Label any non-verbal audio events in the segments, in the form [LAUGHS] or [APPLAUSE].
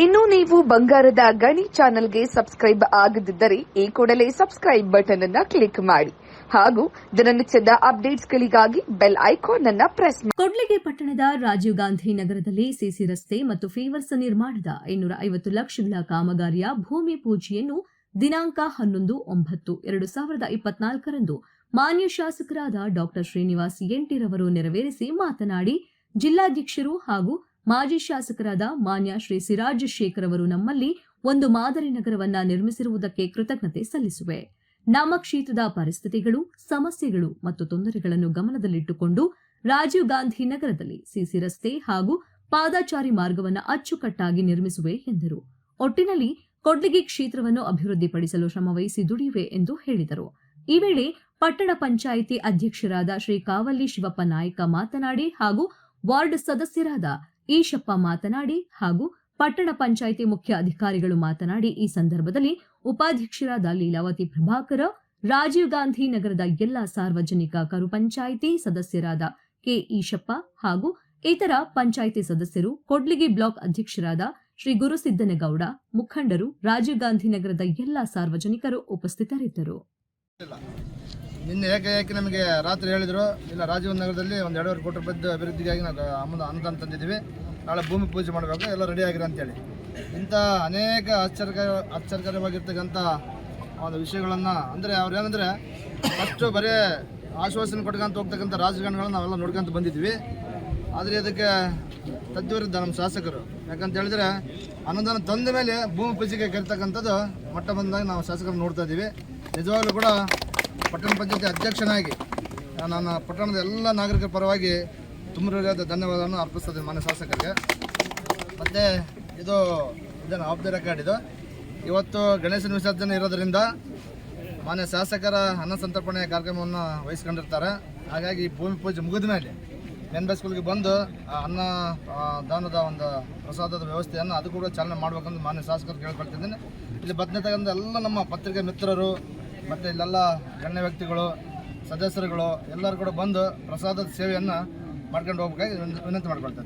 ಇನ್ನು ನೀವು ಬಂಗಾರದ ಗಣಿ ಚಾನೆಲ್ಗೆ ಸಬ್ಸ್ಕ್ರೈಬ್ ಆಗದಿದ್ದರೆ ಈ ಕೂಡಲೇ ಸಬ್ಸ್ಕ್ರೈಬ್ ಬಟನ್ ಅನ್ನ ಕ್ಲಿಕ್ ಮಾಡಿ. ಹಾಗೂ ದಿನನಿತ್ಯದ ಅಪ್ಡೇಟ್ಸ್ಗಳಿಗಾಗಿ ಬೆಲ್ ಐಕಾನ್ ಅನ್ನ ಪ್ರೆಸ್ ಮಾಡಿ ಕೊಡ್ಲಿಗೆ ಪಟ್ಟಣದ ರಾಜೀವ್ ಗಾಂಧಿ ನಗರದಲ್ಲಿ ಸಿಸಿ ರಸ್ತೆ ಮತ್ತು ಫೀವರ್ಸ್ ನಿರ್ಮಾಣದ ಇನ್ನೂರ ಐವತ್ತು ಲಕ್ಷಗಳ ಕಾಮಗಾರಿಯ ಭೂಮಿ ಪೂಜೆಯನ್ನು ದಿನಾಂಕ ಹನ್ನೊಂದು ಒಂಬತ್ತು ಎರಡು ಸಾವಿರದ ಇಪ್ಪತ್ನಾಲ್ಕರಂದು ಮಾನ್ಯ ಶಾಸಕರಾದ ಡಾಕ್ಟರ್ ಶ್ರೀನಿವಾಸ್ ಎಂಟಿರವರು ನೆರವೇರಿಸಿ ಮಾತನಾಡಿ, ಜಿಲ್ಲಾಧ್ಯಕ್ಷರು ಹಾಗೂ ಮಾಜಿ ಶಾಸಕರಾದ ಮಾನ್ಯ ಶ್ರೀ ಸಿರಾಜ್ ಶೇಖರ್ ಅವರು ನಮ್ಮಲ್ಲಿ ಒಂದು ಮಾದರಿ ನಗರವನ್ನ ನಿರ್ಮಿಸಿರುವುದಕ್ಕೆ ಕೃತಜ್ಞತೆ ಸಲ್ಲಿಸುವೆ. ನಮ್ಮ ಕ್ಷೇತ್ರದ ಪರಿಸ್ಥಿತಿಗಳು, ಸಮಸ್ಯೆಗಳು ಮತ್ತು ತೊಂದರೆಗಳನ್ನು ಗಮನದಲ್ಲಿಟ್ಟುಕೊಂಡು ರಾಜೀವ್ ಗಾಂಧಿ ನಗರದಲ್ಲಿ ಸಿಸಿ ರಸ್ತೆ ಹಾಗೂ ಪಾದಾಚಾರಿ ಮಾರ್ಗವನ್ನು ಅಚ್ಚುಕಟ್ಟಾಗಿ ನಿರ್ಮಿಸುವೆ ಎಂದರು. ಒಟ್ಟಿನಲ್ಲಿ ಕೊಡ್ಲಿಗಿ ಕ್ಷೇತ್ರವನ್ನು ಅಭಿವೃದ್ಧಿಪಡಿಸಲು ಶ್ರಮವಹಿಸಿ ದುಡಿಯುವೆ ಎಂದು ಹೇಳಿದರು. ಈ ವೇಳೆ ಪಟ್ಟಣ ಪಂಚಾಯಿತಿ ಅಧ್ಯಕ್ಷರಾದ ಶ್ರೀ ಕಾವಲ್ಲಿ ಶಿವಪ್ಪ ನಾಯಕ ಮಾತನಾಡಿ ಹಾಗೂ ವಾರ್ಡ್ ಸದಸ್ಯರಾದ ಈಶಪ್ಪ ಮಾತನಾಡಿ ಹಾಗೂ ಪಟ್ಟಣ ಪಂಚಾಯಿತಿ ಮುಖ್ಯ ಅಧಿಕಾರಿಗಳು ಮಾತನಾಡಿ, ಈ ಸಂದರ್ಭದಲ್ಲಿ ಉಪಾಧ್ಯಕ್ಷರಾದ ಲೀಲಾವತಿ ಪ್ರಭಾಕರ, ರಾಜೀವ್ ಗಾಂಧಿ ನಗರದ ಎಲ್ಲ ಸಾರ್ವಜನಿಕ ಕರು ಪಂಚಾಯಿತಿ ಸದಸ್ಯರಾದ ಕೆ ಈಶಪ್ಪ ಹಾಗೂ ಇತರ ಪಂಚಾಯಿತಿ ಸದಸ್ಯರು, ಕೊಡ್ಲಿಗಿ ಬ್ಲಾಕ್ ಅಧ್ಯಕ್ಷರಾದ ಶ್ರೀ ಗುರುಸಿದ್ದನಗೌಡ, ಮುಖಂಡರು, ರಾಜೀವ್ ಗಾಂಧಿ ನಗರದ ಎಲ್ಲ ಸಾರ್ವಜನಿಕರು ಉಪಸ್ಥಿತರಿದ್ದರು. ನಿನ್ನೆ ಏಕೆ ಏಕೆ ನಮಗೆ ರಾತ್ರಿ ಹೇಳಿದರು, ಇಲ್ಲ ರಾಜೀವ್ ನಗರದಲ್ಲಿ ಒಂದು ಎರಡೂವರೆ ಕೋಟಿ ರೂಪಾಯಿ ಅಭಿವೃದ್ಧಿಗಾಗಿ ನಾವು ಅಮೌಂಟ್ ಅನುದಾನ ತಂದಿದ್ದೀವಿ. ನಾಳೆ ಭೂಮಿ ಪೂಜೆ ಮಾಡಬೇಕು, ಎಲ್ಲ ರೆಡಿ ಅಂತೇಳಿ. ಇಂಥ ಅನೇಕ ಆಶ್ಚರ್ಯ ಆಶ್ಚರ್ಯಕರವಾಗಿರ್ತಕ್ಕಂಥ ಒಂದು ವಿಷಯಗಳನ್ನು, ಅಂದರೆ ಅವ್ರು ಏನಂದರೆ ಫಸ್ಟು ಬರೀ ಆಶ್ವಾಸನೆ ಕೊಟ್ಕೊಂತ ಹೋಗ್ತಕ್ಕಂಥ ರಾಜಕಾರಣಿಗಳನ್ನ ನಾವೆಲ್ಲ ನೋಡ್ಕೊಂತ ಬಂದಿದ್ವಿ ಆದರೆ ಇದಕ್ಕೆ ತದ್ವಿರುದ್ಧ ನಮ್ಮ ಶಾಸಕರು. ಯಾಕಂತ ಹೇಳಿದ್ರೆ, ಅನುದಾನ ತಂದ ಮೇಲೆ ಭೂಮಿ ಪೂಜೆಗೆ ಕರಿತಕ್ಕಂಥದ್ದು ಮೊಟ್ಟ ಬಂದಾಗ ನಾವು ಶಾಸಕರು ನೋಡ್ತಾ ಇದ್ದೀವಿ. ನಿಜವಾಗ್ಲೂ ಕೂಡ ಪಟ್ಟಣ ಪಂಚಾಯತಿ ಅಧ್ಯಕ್ಷನಾಗಿ ನನ್ನ ಪಟ್ಟಣದ ಎಲ್ಲ ನಾಗರಿಕರ ಪರವಾಗಿ ತುಂಬ ಹೃದಯದ ಧನ್ಯವಾದವನ್ನು ಅರ್ಪಿಸ್ತದೆ ಮಾನ್ಯ ಶಾಸಕರಿಗೆ. ಮತ್ತು ಇದು ಇದನ್ನು ಆಫ್ ದಿ ರೆಕಾರ್ಡ್ ಇದು. ಇವತ್ತು ಗಣೇಶನ ವಿಸರ್ಜನೆ ಇರೋದರಿಂದ ಮಾನ್ಯ ಶಾಸಕರ ಅನ್ನ ಸಂತರ್ಪಣೆ ಕಾರ್ಯಕ್ರಮವನ್ನು ವಹಿಸ್ಕೊಂಡಿರ್ತಾರೆ. ಹಾಗಾಗಿ ಭೂಮಿ ಪೂಜೆ ಮುಗಿದ ಮೇಲೆ ಮೆಂಬರ್ ಸ್ಕೂಲ್ಗೆ ಬಂದು ಅನ್ನ ದಾನದ ಒಂದು ಪ್ರಸಾದದ ವ್ಯವಸ್ಥೆಯನ್ನು ಅದು ಕೂಡ ಚಾಲನೆ ಮಾಡಬೇಕಂತ ಮಾನ್ಯ ಶಾಸಕರು ಕೇಳ್ಕೊಳ್ತಿದ್ದೀನಿ. ಇಲ್ಲಿ ಬದನೆ ತಗೊಂಡು ಎಲ್ಲ ನಮ್ಮ ಪತ್ರಿಕೆ ಮಿತ್ರರು ಮತ್ತು ಇಲ್ಲೆಲ್ಲ ಗಣ್ಯ ವ್ಯಕ್ತಿಗಳು, ಸದಸ್ಯರುಗಳು ಎಲ್ಲರೂ ಕೂಡ ಬಂದು ಪ್ರಸಾದದ ಸೇವೆಯನ್ನು ಮಾಡ್ಕೊಂಡು ಹೋಗ್ಬೇಕಾಗಿ ವಿನ- ವಿನಂತಿ ಮಾಡ್ಕೊಳ್ತಾ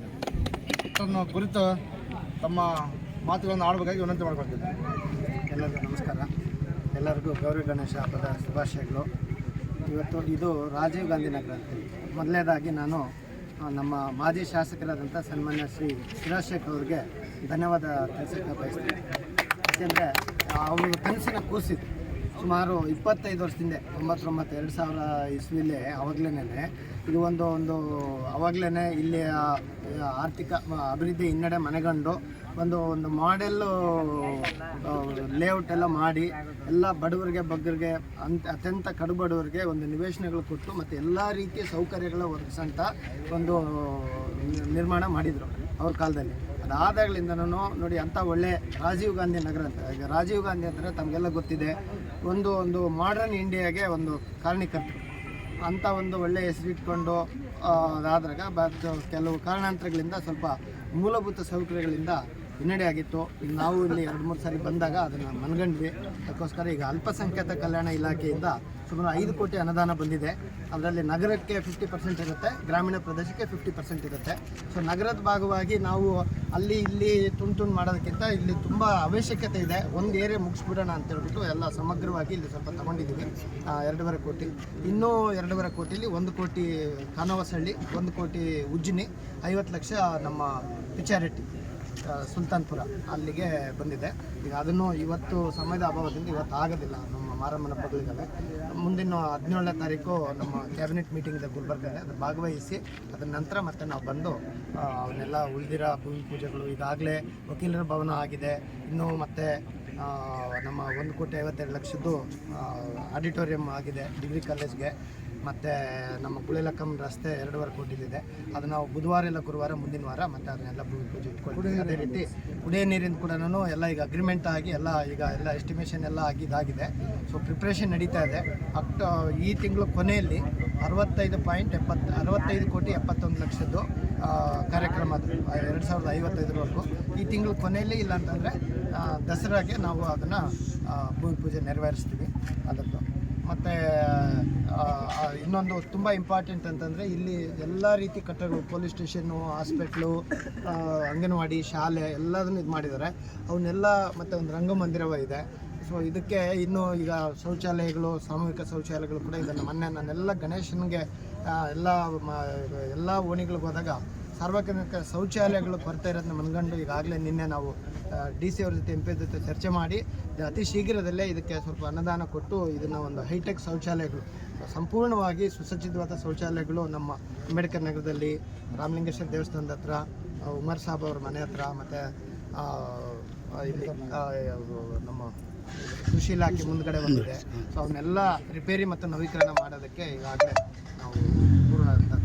ತನ್ನ ಕುರಿತು ತಮ್ಮ ಮಾತುಗಳನ್ನು ಆಡಬೇಕಾಗಿ ವಿನಂತಿ ಮಾಡ್ಕೊಳ್ತಿದ್ದೆ. ಎಲ್ಲರಿಗೂ ನಮಸ್ಕಾರ. ಎಲ್ಲರಿಗೂ ಗೌರಿ ಗಣೇಶ ಹಬ್ಬದ ಶುಭಾಶಯಗಳು. ಇವತ್ತು ಇದು ರಾಜೀವ್ ಗಾಂಧಿ ನಗರ ಮೊದಲನೇದಾಗಿ ನಾನು ನಮ್ಮ ಮಾಜಿ ಶಾಸಕರಾದಂಥ ಸನ್ಮಾನ್ಯ ಶ್ರೀ ಶಿರಾಶೇಖರ್ ಅವ್ರಿಗೆ ಧನ್ಯವಾದ ತಿಳಿಸಕ್ಕೆ ಬಯಸ್ತೀನಿ. ಯಾಕೆಂದರೆ ಅವರು ಕನಸಿನ ಕೂಸಿದ್ದು ಸುಮಾರು ಇಪ್ಪತ್ತೈದು ವರ್ಷದಿಂದ, ತೊಂಬತ್ತೊಂಬತ್ತು, ಎರಡು ಸಾವಿರ ಇಸ್ವಿಲೇ ಆವಾಗಲೇ ಇದು ಒಂದು ಒಂದು ಆವಾಗಲೇ ಇಲ್ಲಿ ಆರ್ಥಿಕ ಅಭಿವೃದ್ಧಿ ಹಿನ್ನಡೆ ಮನೆಗಂಡು ಒಂದು ಒಂದು ಮಾಡೆಲ್ಲು ಲೇಔಟ್ ಎಲ್ಲ ಮಾಡಿ, ಎಲ್ಲ ಬಡವರಿಗೆ, ಬಗ್ಗರಿಗೆ ಅಂತ ಅತ್ಯಂತ ಕಡು ಬಡವರಿಗೆ ಒಂದು ನಿವೇಶನಗಳು ಕೊಟ್ಟು ಮತ್ತು ಎಲ್ಲ ರೀತಿಯ ಸೌಕರ್ಯಗಳ ಒದಗಿಸಂಥ ಒಂದು ನಿರ್ಮಾಣ ಮಾಡಿದರು ಅವ್ರ ಕಾಲದಲ್ಲಿ. ಅದಾದಾಗಲಿಂದನೂ ನೋಡಿ ಅಂಥ ಒಳ್ಳೆ ರಾಜೀವ್ ಗಾಂಧಿ ನಗರ ಅಂತ. ರಾಜೀವ್ ಗಾಂಧಿ ಅಂದರೆ ತಮಗೆಲ್ಲ ಗೊತ್ತಿದೆ. ಒಂದು ಒಂದು ಮಾಡ್ರನ್ ಇಂಡಿಯಾಗೆ ಒಂದು ಕಾರಣೀಕರ್ತರು ಅಂಥ ಒಂದು ಒಳ್ಳೆ ಹೆಸರಿಟ್ಕೊಂಡು ಆದಾಗ ಬಟ್ ಕೆಲವು ಕಾರಣಾಂತರಗಳಿಂದ ಸ್ವಲ್ಪ ಮೂಲಭೂತ ಸೌಕರ್ಯಗಳಿಂದ ಹಿನ್ನಡೆ ಆಗಿತ್ತು. ಈಗ ನಾವು ಇಲ್ಲಿ ಎರಡು, ಮೂರು ಸಾರಿ ಬಂದಾಗ ಅದನ್ನು ಮನಗಂಡ್ವಿ. ಅದಕ್ಕೋಸ್ಕರ ಈಗ ಅಲ್ಪಸಂಖ್ಯಾತ ಕಲ್ಯಾಣ ಇಲಾಖೆಯಿಂದ ಸುಮಾರು ಐದು ಕೋಟಿ ಅನುದಾನ ಬಂದಿದೆ. ಅದರಲ್ಲಿ ನಗರಕ್ಕೆ ಫಿಫ್ಟಿ ಪರ್ಸೆಂಟ್ ಇರುತ್ತೆ, ಗ್ರಾಮೀಣ ಪ್ರದೇಶಕ್ಕೆ ಫಿಫ್ಟಿ ಪರ್ಸೆಂಟ್ ಇರುತ್ತೆ. ಸೊ ನಗರದ ಭಾಗವಾಗಿ ನಾವು ಅಲ್ಲಿ, ಇಲ್ಲಿ ತುಂಡು ತುಂಡು ಮಾಡೋದಕ್ಕಿಂತ ಇಲ್ಲಿ ತುಂಬ ಅವಶ್ಯಕತೆ ಇದೆ. ಒಂದು ಏರಿಯಾ ಮುಗಿಸ್ಬಿಡೋಣ ಅಂತ ಹೇಳ್ಬಿಟ್ಟು ಎಲ್ಲ ಸಮಗ್ರವಾಗಿ ಇಲ್ಲಿ ಸ್ವಲ್ಪ ತಗೊಂಡಿದ್ದೀವಿ ಎರಡೂವರೆ ಕೋಟಿ. ಇನ್ನೂ ಎರಡೂವರೆ ಕೋಟಿಲಿ ಒಂದು ಕೋಟಿ ಕಾನವಸಹಳ್ಳಿ ಒಂದು ಕೋಟಿ ಉಜ್ಜಿನಿ, ಐವತ್ತು ಲಕ್ಷ ನಮ್ಮ ಪಿಚಾರೆಟ್ಟಿ ಸುಲ್ತಾನ್ಪುರ ಅಲ್ಲಿಗೆ ಬಂದಿದೆ. ಈಗ ಅದನ್ನು ಇವತ್ತು ಸಮಯದ ಅಭಾವದಿಂದ ಇವತ್ತು ಆಗೋದಿಲ್ಲ. ನಮ್ಮ ಮಾರಮ್ಮನ ಹಬ್ಬಗಳಿದ್ದಾವೆ ಮುಂದಿನ ಹದಿನೇಳನೇ ತಾರೀಕು ನಮ್ಮ ಕ್ಯಾಬಿನೆಟ್ ಮೀಟಿಂಗ್ ಇದೆ. ಗುಲ್ಬರ್ಗದಲ್ಲಿ ಅದು ಭಾಗವಹಿಸಿ ಅದರ ನಂತರ ಮತ್ತೆ ನಾವು ಬಂದು ಅವನ್ನೆಲ್ಲ ಉಳಿದಿರೋ ಭೂಮಿ ಪೂಜೆಗಳು ಈಗಾಗಲೇ ವಕೀಲರ ಭವನ ಆಗಿದೆ. ಇನ್ನೂ ಮತ್ತೆ ನಮ್ಮ ಒಂದು ಕೋಟಿ ಐವತ್ತೆರಡು ಲಕ್ಷದ್ದು ಆಡಿಟೋರಿಯಂ ಆಗಿದೆ ಡಿಗ್ರಿ ಕಾಲೇಜ್ಗೆ. ಮತ್ತು ನಮ್ಮ ಗುಳಿಲಕ್ಕಂ ರಸ್ತೆ ಎರಡೂವರೆ ಕೋಟಿಲಿದೆ. ಅದು ನಾವು ಬುಧವಾರ ಇಲ್ಲ ಗುರುವಾರ ಮುಂದಿನ ವಾರ ಮತ್ತೆ ಅದನ್ನೆಲ್ಲ ಭೂಮಿ ಪೂಜೆ ಇಟ್ಕೊಳ್ತೀವಿ. ಅದೇ ರೀತಿ ಕುಡಿಯೋ ನೀರಿನ ಕೂಡ ಎಲ್ಲ ಈಗ ಅಗ್ರಿಮೆಂಟ್ ಆಗಿ ಎಲ್ಲ ಈಗ ಎಲ್ಲ ಎಸ್ಟಿಮೇಷನ್ ಎಲ್ಲ ಆಗಿ ಇದಾಗಿದೆ ಸೊ ಪ್ರಿಪ್ರೇಷನ್ ನಡೀತಾ ಇದೆ. ಅಕ್ಟೋ ಈ ತಿಂಗಳು ಕೊನೆಯಲ್ಲಿ ಅರವತ್ತೈದು ಪಾಯಿಂಟ್ ಎಪ್ಪತ್ತು ಅರವತ್ತೈದು ಕೋಟಿ ಎಪ್ಪತ್ತೊಂದು ಲಕ್ಷದ್ದು ಕಾರ್ಯಕ್ರಮ ಅದು ಎರಡು ಸಾವಿರದ ಐವತ್ತೈದರವರೆಗೂ. ಈ ತಿಂಗಳು ಕೊನೆಯಲ್ಲಿ ಇಲ್ಲ ಅಂತಂದರೆ ದಸರಾಗೆ ನಾವು ಅದನ್ನು ಭೂಮಿ ಪೂಜೆ ನೆರವೇರಿಸ್ತೀವಿ. ಅದರದ್ದು ಮತ್ತು ಇನ್ನೊಂದು ತುಂಬ ಇಂಪಾರ್ಟೆಂಟ್ ಅಂತಂದರೆ ಇಲ್ಲಿ ಎಲ್ಲ ರೀತಿ ಕಟ್ಟಡಗಳು ಪೊಲೀಸ್ ಸ್ಟೇಷನ್ನು ಹಾಸ್ಪಿಟ್ಲು ಅಂಗನವಾಡಿ, ಶಾಲೆ ಎಲ್ಲದನ್ನು ಇದು ಮಾಡಿದ್ದಾರೆ. ಅವನ್ನೆಲ್ಲ ಮತ್ತು ಒಂದು ರಂಗಮಂದಿರವೂ ಇದೆ. ಸೊ ಇದಕ್ಕೆ ಇನ್ನು ಈಗ ಶೌಚಾಲಯಗಳು, ಸಾಮೂಹಿಕ ಶೌಚಾಲಯಗಳು ಕೂಡ ಇದನ್ನು ಮೊನ್ನೆ ನಾನೆಲ್ಲ ಗಣೇಶನಿಗೆ ಎಲ್ಲಾ ಎಲ್ಲ ಓಣಿಗಳಿಗೆ ಹೋದಾಗ ಸಾರ್ವಜನಿಕ ಶೌಚಾಲಯಗಳು ಕೊರತೆ ಇರೋದನ್ನ ಮನಗಂಡು ಈಗಾಗಲೇ ನಿನ್ನೆ ನಾವು ಡಿ ಸಿ ಅವ್ರ ಜೊತೆ ಎಂ ಪಿ ಜೊತೆ ಚರ್ಚೆ ಮಾಡಿ ಅತಿ ಶೀಘ್ರದಲ್ಲೇ ಇದಕ್ಕೆ ಸ್ವಲ್ಪ ಅನುದಾನ ಕೊಟ್ಟು ಇದನ್ನು ಒಂದು ಹೈಟೆಕ್ ಶೌಚಾಲಯಗಳು, ಸಂಪೂರ್ಣವಾಗಿ ಸುಸಜ್ಜಿತವಾದ ಶೌಚಾಲಯಗಳು ನಮ್ಮ ಅಂಬೇಡ್ಕರ್ ನಗರದಲ್ಲಿ, ರಾಮಲಿಂಗೇಶ್ವರ ದೇವಸ್ಥಾನದ ಹತ್ರ ಉಮರ್ ಸಾಬ್ ಅವ್ರ ಮನೆ ಹತ್ರ, ಮತ್ತು ಇಲ್ಲಿ ನಮ್ಮ ಕೃಷಿ ಇಲಾಖೆ ಮುಂದ್ಗಡೆ ಬಂದಿದೆ. ಸೊ ಅವನ್ನೆಲ್ಲ ರಿಪೇರಿ ಮತ್ತು ನವೀಕರಣ ಮಾಡೋದಕ್ಕೆ ಈಗಾಗಲೇ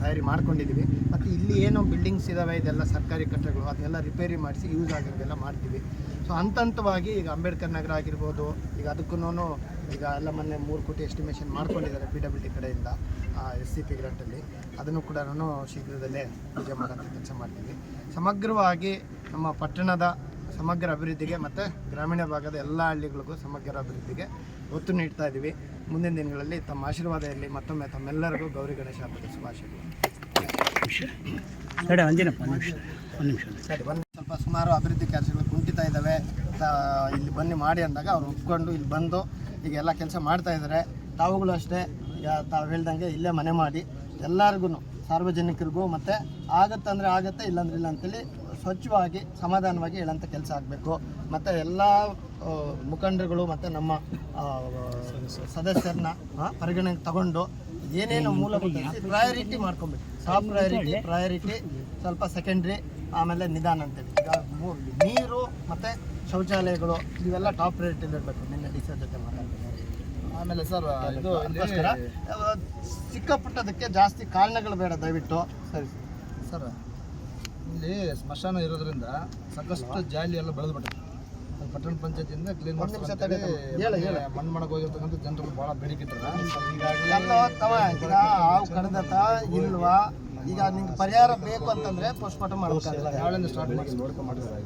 ತಯಾರಿ ಮಾಡ್ಕೊಂಡಿದ್ದೀವಿ. ಮತ್ತು ಇಲ್ಲಿ ಏನು ಬಿಲ್ಡಿಂಗ್ಸ್ ಇದ್ದಾವೆ ಇದೆಲ್ಲ ಸರ್ಕಾರಿ ಕಟ್ಟಡಗಳು ಅದನ್ನೆಲ್ಲ ರಿಪೇರಿ ಮಾಡಿಸಿ ಯೂಸ್ ಆಗಿರೋದೆಲ್ಲ ಮಾಡ್ತೀವಿ. ಸೊ ಹಂತ ಹಂತವಾಗಿ ಈಗ ಅಂಬೇಡ್ಕರ್ ನಗರ ಆಗಿರ್ಬೋದು, ಈಗ ಅದಕ್ಕೂ ಈಗ ಎಲ್ಲ ಮೊನ್ನೆ ಮೂರು ಕೋಟಿ ಎಸ್ಟಿಮೇಷನ್ ಮಾಡ್ಕೊಂಡಿದ್ದಾರೆ ಪಿ ಡಬ್ಲ್ಯೂ ಡಿ ಕಡೆಯಿಂದ ಎಸ್ ಸಿ ಪಿ ಗ್ರಾಂಟಲ್ಲಿ ಅದನ್ನು ಕೂಡ ನಾನು ಶೀಘ್ರದಲ್ಲೇ ಪೂಜೆ ಮಾಡೋಂಥ ಕೆಲಸ ಮಾಡ್ತೀವಿ. ಸಮಗ್ರವಾಗಿ ನಮ್ಮ ಪಟ್ಟಣದ ಸಮಗ್ರ ಅಭಿವೃದ್ಧಿಗೆ ಮತ್ತು ಗ್ರಾಮೀಣ ಭಾಗದ ಎಲ್ಲ ಹಳ್ಳಿಗಳಿಗೂ ಸಮಗ್ರ ಅಭಿವೃದ್ಧಿಗೆ ಒತ್ತು ನೀಡ್ತಾ ಇದ್ದೀವಿ. ಮುಂದಿನ ದಿನಗಳಲ್ಲಿ ತಮ್ಮ ಆಶೀರ್ವಾದ ಇರಲಿ ಮತ್ತೊಮ್ಮೆ ತಮ್ಮೆಲ್ಲರಿಗೂ ಗೌರಿ ಗಣೇಶ ಹಬ್ಬದ ಶುಭಾಶಯಗಳು. ಒಂದು ಒಂದು ಸರಿ ಬನ್ನಿ. ಸ್ವಲ್ಪ ಸುಮಾರು ಅಭಿವೃದ್ಧಿ ಕೆಲಸಗಳು ಕುಂಠಿತ ಇದ್ದಾವೆ. ಇಲ್ಲಿ ಬನ್ನಿ ಮಾಡಿ ಅಂದಾಗ ಅವ್ರು ಒಪ್ಕೊಂಡು ಇಲ್ಲಿ ಬಂದು ಈಗ ಎಲ್ಲ ಕೆಲಸ ಮಾಡ್ತಾ ಇದ್ದಾರೆ. ತಾವುಗಳು ಅಷ್ಟೇ ತಾವು ಹೇಳ್ದಂಗೆ ಇಲ್ಲೇ ಮನೆ ಮಾಡಿ ಎಲ್ಲರಿಗೂ ಸಾರ್ವಜನಿಕರಿಗೂ ಮತ್ತು ಆಗತ್ತಂದರೆ ಆಗತ್ತೆ ಇಲ್ಲಾಂದ್ರೆ ಇಲ್ಲ ಅಂತೇಳಿ ಸ್ವಚ್ಛವಾಗಿ ಸಮಾಧಾನವಾಗಿ ಹೇಳೋಂಥ ಕೆಲಸ ಆಗಬೇಕು. ಮತ್ತು ಎಲ್ಲ ಮುಖಂಡರುಗಳು ಮತ್ತು ನಮ್ಮ ಸದಸ್ಯರನ್ನ ಪರಿಗಣನೆ ಪರಿಗಣನೆಗೆ ತಗೊಂಡು ಏನೇನು ಮೂಲಭೂತ ಪ್ರಯಾರಿಟಿ ಮಾಡ್ಕೊಬೇಕು. ಟಾಪ್ ಪ್ರಯಾರಿಟಿ ಪ್ರಯಾರಿಟಿ ಸ್ವಲ್ಪ ಸೆಕೆಂಡ್ರಿ ಆಮೇಲೆ ನಿಧಾನ ಅಂತೇಳಿ. ಈಗ ನೀರು ಮತ್ತು ಶೌಚಾಲಯಗಳು ಇವೆಲ್ಲ ಟಾಪ್ ಪ್ರಯಾರಿಟಿಲಿ ಇರಬೇಕು. ನಿನ್ನೆ ಡಿ ಸರ್ ಜೊತೆ ಆಮೇಲೆ ಸರ್ ಇದು ಅದಕ್ಕೋಸ್ಕರ ಚಿಕ್ಕ ಪುಟ್ಟದಕ್ಕೆ ಜಾಸ್ತಿ ಕಾರಣಗಳು ಬೇಡ ದಯವಿಟ್ಟು. ಸರಿ ಸರ್. ಇಲ್ಲಿ ಸ್ಮಶಾನ ಇರೋದ್ರಿಂದ ಸಾಕಷ್ಟು ಜಾಲಿ ಎಲ್ಲ ಬೆಳೆದ್ಬಿಟ್ಟೆ ಅದು ಪಟ್ಟಣ ಪಂಚಾಯತಿಯಿಂದ ಕ್ಲೀನ್ ಒಂದ್ ನಿಮಿಷ ಮಾಡ್ತಾರೆ ತಡಿ, ಹೇಳು, ಹೇಳು. ಮಣ್ಣು ಮಾಡಕ್ ಹೋಗಿರ್ತಕ್ಕಂಥ ಜನರು ಭಾಳ ಬೇಡಿಕೆ ಈಗ ಹಾವು ಕಡ್ದತ ಇಲ್ವಾ? ಈಗ ನಿಂಗೆ ಪರಿಹಾರ ಬೇಕು ಅಂತಂದ್ರೆ ಪೋಸ್ಟ್ಮಾರ್ಟಮ್ ಮಾಡ್ಬೇಕಾಗುತ್ತೆ. ನಾಳೆಯಿಂದ ಸ್ಟಾರ್ಟ್ ಮಾಡಿ. ನೋಡ್ಕೊಂಡು ಮಾಡಿದ್ರೆ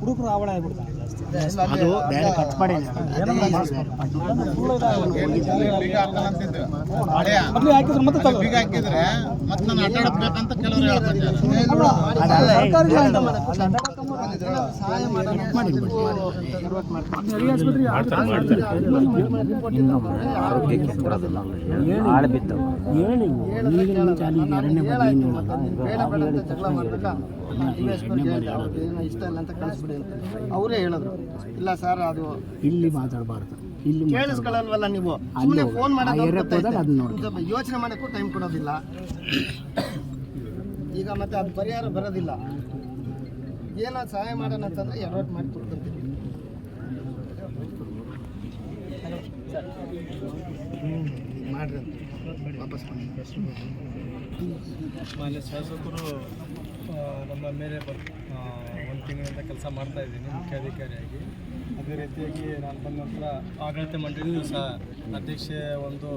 ಹುಡುಗರು ಅವಳ ಆಗ್ಬಿಡ್ತಾರೆ ಅದು ಬೇರೆ ಖರ್ಚು ಮಾಡಿ ಹಾಕಿದ್ರೆ ಮತ್ತೆ ಹಾಕಿದ್ರೆ ಮತ್ತೆ ನಾನು ಅಡ್ಡಾಡಬೇಕಂತ ಕೆಲವರು ಸಹಾಯ ಇಷ್ಟ ಇಲ್ಲ ಅಂತ ಕಳಿಸ್ಬಿಡಿ ಅಂತ ಅವರೇ ಹೇಳಿದ್ರು. ಇಲ್ಲ ಸರ್ ಅದು ಇಲ್ಲಿ ಮಾತಾಡಬಾರ್ದು. ಇಲ್ಲಿ ಕೇಳಿಸ್ಕೊಳ್ಳಲ್ವಲ್ಲ ನೀವು? ಸುಮ್ಮನೆ ಫೋನ್ ಸ್ವಲ್ಪ ಯೋಚನೆ ಮಾಡೋಕ್ಕೂ ಟೈಮ್ ಕೊಡೋದಿಲ್ಲ. ಈಗ ಮತ್ತೆ ಅದು ಪರಿಹಾರ ಬರೋದಿಲ್ಲ. ಏನೋ ಸಹಾಯ ಮಾಡೋಣ ಅಂತಂದ್ರೆ ಎಡವಟ್ ಮಾಡಿ ಕೊಡ್ಕೊಂತೀವಿ ಮಾಡ್ರಿ. ವಾಪಸ್ ಶಾಸಕರು ನಮ್ಮ ಮೇಲೆ ಬರ್ ಒಂದು ತಿಂಗಳಿಂದ ಕೆಲಸ ಮಾಡ್ತಾ ಇದ್ದೀನಿ, ಮುಖ್ಯಾಧಿಕಾರಿಯಾಗಿ. ಅದೇ ರೀತಿಯಾಗಿ ನಾನು ಬಂದ ನಂತರ ಆಡಳಿತ ಮಂಡಳಿಯೂ ಸಹ ಅಧ್ಯಕ್ಷೆ ಒಂದು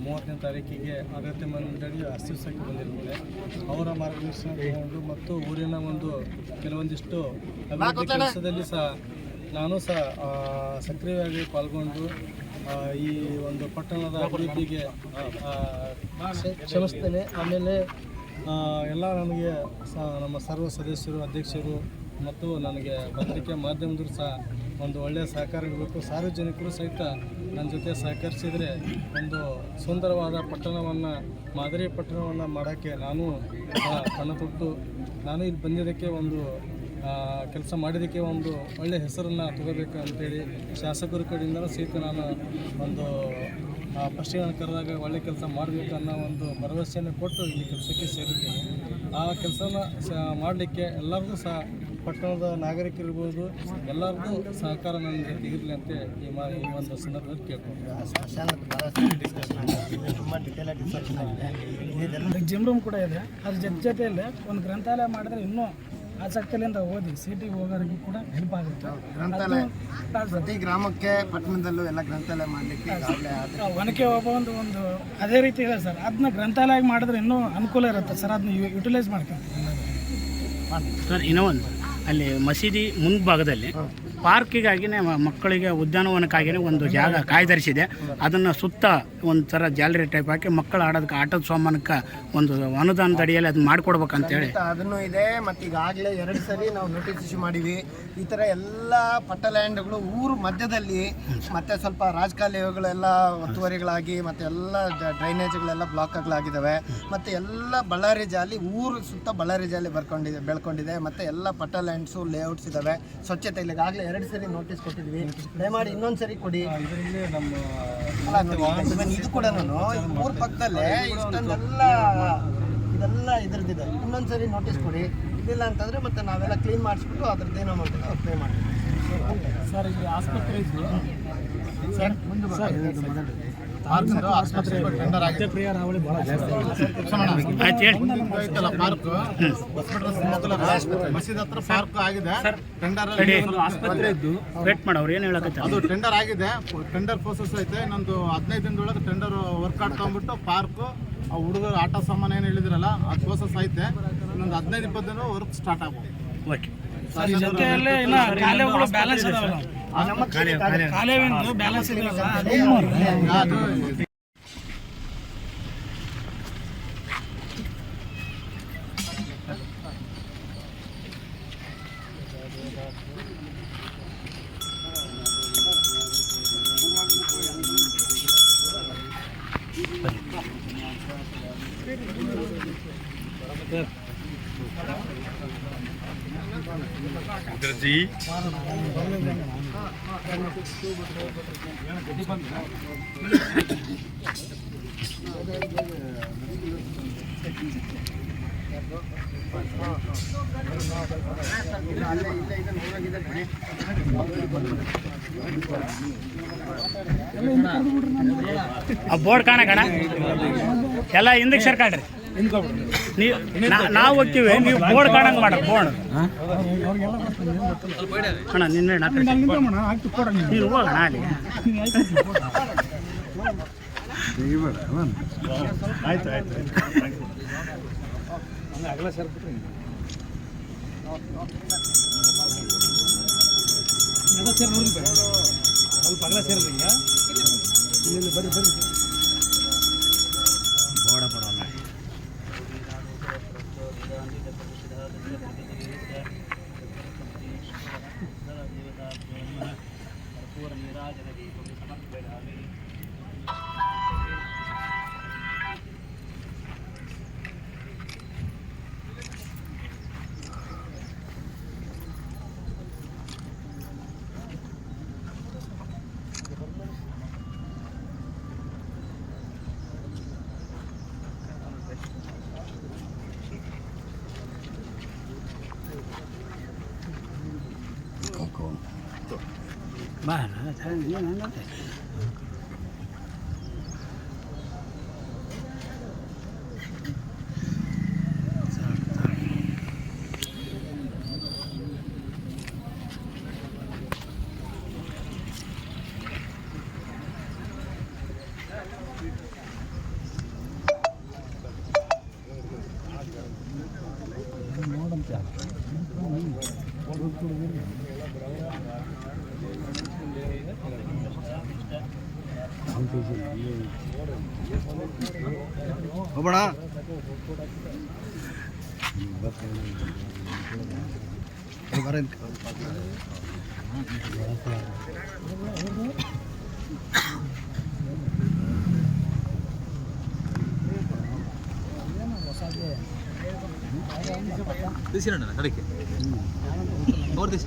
ಮೂವತ್ತನೇ ತಾರೀಕಿಗೆ ಅಗತ್ಯ ಮಂಡಳಿ ಅಸ್ತಿತ್ವಕ್ಕೆ ಬಂದಿರುತ್ತದೆ ಅವರ ಮಾರ್ಗದರ್ಶನ ತಗೊಂಡು ಮತ್ತು ಊರಿನ ಒಂದು ಕೆಲವೊಂದಿಷ್ಟು ಅಭಿವೃದ್ಧಿ ಕೆಲಸದಲ್ಲಿ ಸಹ ನಾನು ಸಹ ಆ, ಸಕ್ರಿಯವಾಗಿ ಪಾಲ್ಗೊಂಡು ಆ, ಈ ಒಂದು ಪಟ್ಟಣದ ಅಭಿವೃದ್ಧಿಗೆ ಶ್ರಮಿಸ್ತೇನೆ ಆಮೇಲೆ ಎಲ್ಲ ನನಗೆ ಸ ನಮ್ಮ ಸರ್ವ ಸದಸ್ಯರು ಅಧ್ಯಕ್ಷರು ಮತ್ತು ನನಗೆ ಪತ್ರಿಕೆ ಮಾಧ್ಯಮದವರು ಸಹ ಒಂದು ಒಳ್ಳೆಯ ಸಹಕಾರ ಇರಬೇಕು ಸಾರ್ವಜನಿಕರು ಸಹಿತ ನನ್ನ ಜೊತೆ ಸಹಕರಿಸಿದರೆ ಒಂದು ಸುಂದರವಾದ ಪಟ್ಟಣವನ್ನು, ಮಾದರಿ ಪಟ್ಟಣವನ್ನು ಮಾಡೋಕ್ಕೆ ನಾನು ಕಣ್ಣ ತೊಟ್ಟು ನಾನು ಇಲ್ಲಿ ಬಂದಿದ್ದಕ್ಕೆ ಒಂದು ಕೆಲಸ ಮಾಡಿದ್ದಕ್ಕೆ ಒಂದು ಒಳ್ಳೆಯ ಹೆಸರನ್ನು ತಗೋಬೇಕು ಅಂತೇಳಿ ಶಾಸಕರ ಕಡೆಯಿಂದ ಸಹಿತ ನಾನು ಒಂದು ಫಸ್ಟಿಗೆ ಕರೆದಾಗ ಒಳ್ಳೆ ಕೆಲಸ ಮಾಡಬೇಕು ಅನ್ನೋ ಒಂದು ಭರವಸೆಯನ್ನು ಕೊಟ್ಟು ಇಲ್ಲಿ ಕೆಲಸಕ್ಕೆ ಸೇರಿದ್ದೇನೆ. ಆ ಕೆಲಸನ ಮಾಡಲಿಕ್ಕೆ ಎಲ್ಲರಿಗೂ ಸಹ ಪಟ್ಟಣದ ನಾಗರಿಕರಿರ್ಬೋದು ಎಲ್ಲರಿಗೂ ಸಹಕಾರ ನನ್ನ ಜೊತೆ ಇರಲಿ ಅಂತ ಈ ಮಾ ಈ ಒಂದು ಸಂದರ್ಭದಲ್ಲಿ ಕೇಳ್ಕೊಂಡು. ಸ್ಮಶಾನದ ಡಿಸ್ಕಷನ್ ಆಗಿದೆ ತುಂಬ ಡೀಟೇಲಾಗಿ ಡಿಸ್ಕಷನ್ ಆಗಿದೆ ಇದೆಲ್ಲ ಜಿಮ್ ರೂಮ್ ಕೂಡ ಇದೆ. ಅದ್ರ ಜೊತೆ ಜೊತೆಯಲ್ಲಿ ಒಂದು ಗ್ರಂಥಾಲಯ ಮಾಡಿದ್ರೆ ಇನ್ನೂ ಆಸಕ್ತಿಯಿಂದ ಓದಿ ಸಿಟಿಗೆ ಹೋಗೋರಿಗೂ ಕೂಡ ಹೆಲ್ಪ್ ಆಗುತ್ತೆ. ಗ್ರಂಥಾಲಯ ಪ್ರತಿ ಗ್ರಾಮಕ್ಕೆ ಪಟ್ಟಣದಲ್ಲೂ ಎಲ್ಲ ಗ್ರಂಥಾಲಯ ಮಾಡಲಿಕ್ಕೆ ಒನಕೆ ಒಬ್ಬ ಒಂದು ಒಂದು ಅದೇ ರೀತಿ ಇದೆ ಸರ್. ಅದನ್ನ ಗ್ರಂಥಾಲಯ ಮಾಡಿದ್ರೆ ಇನ್ನೂ ಅನುಕೂಲ ಇರುತ್ತೆ ಸರ್. ಅದನ್ನ ಯುಟಿಲೈಸ್ ಮಾಡ್ಕೊಂಡು ಸರ್ ಇನ್ನೂ ಒಂದು. ಅಲ್ಲಿ ಮಸೀದಿ ಮುಂಭಾಗದಲ್ಲಿ ಪಾರ್ಕಿಗಾಗಿನೇ ಮಕ್ಕಳಿಗೆ ಉದ್ಯಾನವನಕ್ಕಾಗಿಯೇ ಒಂದು ಜಾಗ ಕಾಯ್ದರಿಸಿದೆ. ಅದನ್ನು ಸುತ್ತ ಒಂದು ಥರ ಜಾಲರಿ ಟೈಪ್ ಹಾಕಿ ಮಕ್ಕಳು ಆಡೋದಕ್ಕೆ ಆಟದ ಸಾಮಾನಕ್ಕೆ ಒಂದು ಅನುದಾನದ ಅಡಿಯಲ್ಲಿ ಅದನ್ನ ಮಾಡಿಕೊಡ್ಬೇಕಂತೇಳಿ. ಹೇಳಿ ಅದನ್ನು ಇದೆ. ಮತ್ತು ಈಗಾಗಲೇ ಎರಡು ಸರಿ ನಾವು ನೋಟಿಸ್ ಇಶ್ಯೂ ಮಾಡಿವಿ ಈ ಥರ ಎಲ್ಲ ಪಟ್ಟಲ್ಯಾಂಡ್ಗಳು ಊರು ಮಧ್ಯದಲ್ಲಿ ಮತ್ತೆ ಸ್ವಲ್ಪ ರಾಜಕಾಲುವೆಗಳೆಲ್ಲ ಒತ್ತುವರಿಗಳಾಗಿ ಮತ್ತೆ ಎಲ್ಲ ಡ್ರೈನೇಜ್ಗಳೆಲ್ಲ ಬ್ಲಾಕ್ಗಳಾಗಿದ್ದಾವೆ ಮತ್ತು ಎಲ್ಲ ಬಳ್ಳಾರಿ ಜಾಲಿ ಊರು ಸುತ್ತ ಬಳ್ಳಾರಿ ಜಾಲಿ ಬರ್ಕೊಂಡಿದೆ ಬೆಳ್ಕೊಂಡಿದೆ. ಮತ್ತು ಎಲ್ಲ ಪಟ್ಟ ಲ್ಯಾಂಡ್ಸು ಲೇಔಟ್ಸ್ ಇದ್ದಾವೆ ಸ್ವಚ್ಛತೆ ಇಲ್ಲ ಈಗಾಗಲೇ ಎರಡು ಸರಿ ನೋಟಿಸ್ ಕೊಟ್ಟಿದ್ವಿ ದಯಮಾಡಿ ಇನ್ನೊಂದು ಸರಿ ಕೊಡಿ ಅಲ್ಲ ನೋಡಿ, ಇದು ಕೂಡ ಊರ ಪಕ್ಕದಲ್ಲೇ ಇಷ್ಟೊಂದೆಲ್ಲ ಇದೆಲ್ಲ ಇದ್ರದ್ದಿದೆ ಇನ್ನೊಂದ್ಸರಿ ನೋಟಿಸ್ ಕೊಡಿ ಇದಿಲ್ಲ ಅಂತಂದ್ರೆ ಮತ್ತೆ ನಾವೆಲ್ಲ ಕ್ಲೀನ್ ಮಾಡಿಸ್ಬಿಟ್ಟು ಅದ್ರದ್ದು ಏನೋ ಮಾಡ್ತೀವಿ ಅದು ಪೇ ಮಾಡ್ತೀವಿ ಸರ್ ಇಲ್ಲಿ ಆಸ್ಪತ್ರೆ ಇದ್ವಿ ಆಸ್ಪತ್ರೆ ಟೆಂಡರ್ ಆಗಿದೆ ಪ್ರಿಯ ರಾವಳಿ ಬಹಳ ಐತಲ್ಲ ಪಾರ್ಕ್. ಮಸೀದ್ ಹತ್ರ ಪಾರ್ಕ್ ಆಗಿದೆ. ಟೆಂಡರ್ ಆಸ್ಪತ್ರೆ ಇದ್ದು. ವೇಟ್ ಮಾಡೋರು ಏನು ಹೇಳಕತ್ತಾರೆ? ಅದು ಟೆಂಡರ್ ಆಗಿದೆ. ಟೆಂಡರ್ ಪ್ರೋಸೆಸ್ ಐತೆ. ಇನ್ನೊಂದು ಹದಿನೈದು ದಿನದೊಳಗೆ ಟೆಂಡರ್ ವರ್ಕೌಟ್ ತೊಗೊಂಡ್ಬಿಟ್ಟು ಪಾರ್ಕ್ ಆ ಹುಡುಗರು ಆಟ ಸಾಮಾನು ಏನು ಹೇಳಿದ್ರಲ್ಲ ಆ ಪ್ರೋಸೆಸ್ ಐತೆ. ಇನ್ನೊಂದು ಹದಿನೈದು ಇಪ್ಪತ್ತು ದಿನ ವರ್ಕ್ ಸ್ಟಾರ್ಟ್ ಆಗ್ಬೋದು. ಓಕೆ ಜೊತೆಯಲ್ಲೇ ಇನ್ನ ಬ್ಯಾಲೆನ್ಸ್ ಬ್ಯಾಲೆನ್ಸ್ ಆ ಬೋರ್ಡ್ ಕಾಣಕಣ ಎಲ್ಲ ಹಿಂದಕ್ಕೆ ನೀವು ನಾವು ಹೋಗ್ತೀವಿ, ನೀವು ಬೋರ್ಡ್ ಕಾಣಂಗೆ ಮಾಡ್ರಿ ಬೋರ್ಡ್. ಅಣ್ಣ ನಿನ್ನೆ ನೀನು ಹೋಗೋಣ ಅಲ್ಲಿ. ಸ್ವಲ್ಪ ಅಗಲ ಸೇರಿದ್ರಿ ಇಲ್ಲಿ ಬರ್ರಿ ಬರ್ರಿ Yan, yan, yan. ¿Cómo ¿Qué.